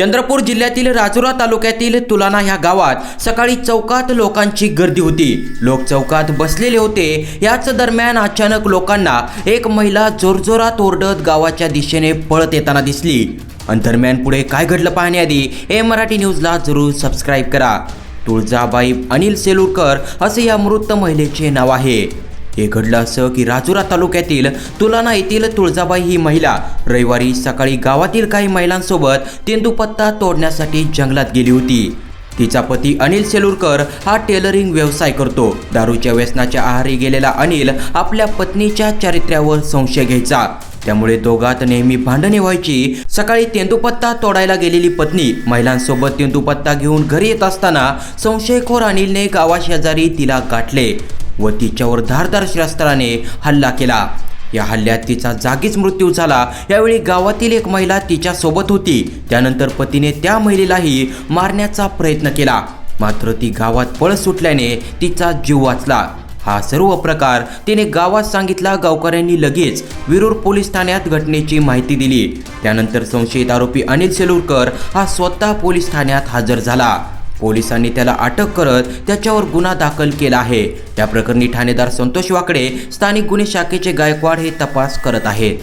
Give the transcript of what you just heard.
चंद्रपूर जिल्ह्यातील राजुरा तालुक्यातील तुलाना ह्या गावात सकाळी चौकात लोकांची गर्दी होती. लोक चौकात बसलेले होते. याच दरम्यान अचानक लोकांना एक महिला जोरजोरात ओरडत गावाच्या दिशेने पळत येताना दिसली. आणि दरम्यान पुढे काय घडलं पाहण्याआधी ए मराठी न्यूजला जरूर सबस्क्राईब करा. तुळजाबाई अनिल सेलुरकर असे या मृत महिलेचे नाव आहे. हे घडलं असं की राजुरा तालुक्यातील तुलाना येथील तुळजाबाई ही महिला रविवारी सकाळी गावातील काही महिलांसोबत तेंदुपत्ता तोडण्यासाठी जंगलात गेली होती. तिचा पती अनिल सेलुरकर हा टेलरिंग व्यवसाय करतो. दारूच्या व्यसनाच्या आहारी गेलेला अनिल आपल्या पत्नीच्या चारित्र्यावर संशय घ्यायचा. त्यामुळे दोघात नेहमी भांडणे व्हायची. सकाळी तेंदुपत्ता तोडायला गेलेली पत्नी महिलांसोबत तेंदुपत्ता घेऊन घरी येत असताना संशयखोर अनिलने गावाशेजारी तिला गाठले. व तिच्यावर धारदार शस्त्राने हल्ला केला. या हल्ल्यात तिचा जागीच मृत्यू झाला. यावेळी गावातील एक महिला तिच्यासोबत होती. त्यानंतर पतीने त्या महिलेलाही मारण्याचा प्रयत्न केला. मात्र ती गावात पळ सुटल्याने तिचा जीव वाचला. हा सर्व प्रकार तिने गावात सांगितला. गावकऱ्यांनी लगेच विरूर पोलीस ठाण्यात घटनेची माहिती दिली. त्यानंतर संशयित आरोपी अनिल सेलुरकर हा स्वतः पोलीस ठाण्यात हजर झाला. पोलिसांनी त्याला अटक करत त्याच्यावर गुन्हा दाखल केला आहे. त्या प्रकरणी ठाणेदार संतोष वाकडे स्थानिक गुन्हे शाखेचे गायकवाड हे तपास करत आहेत.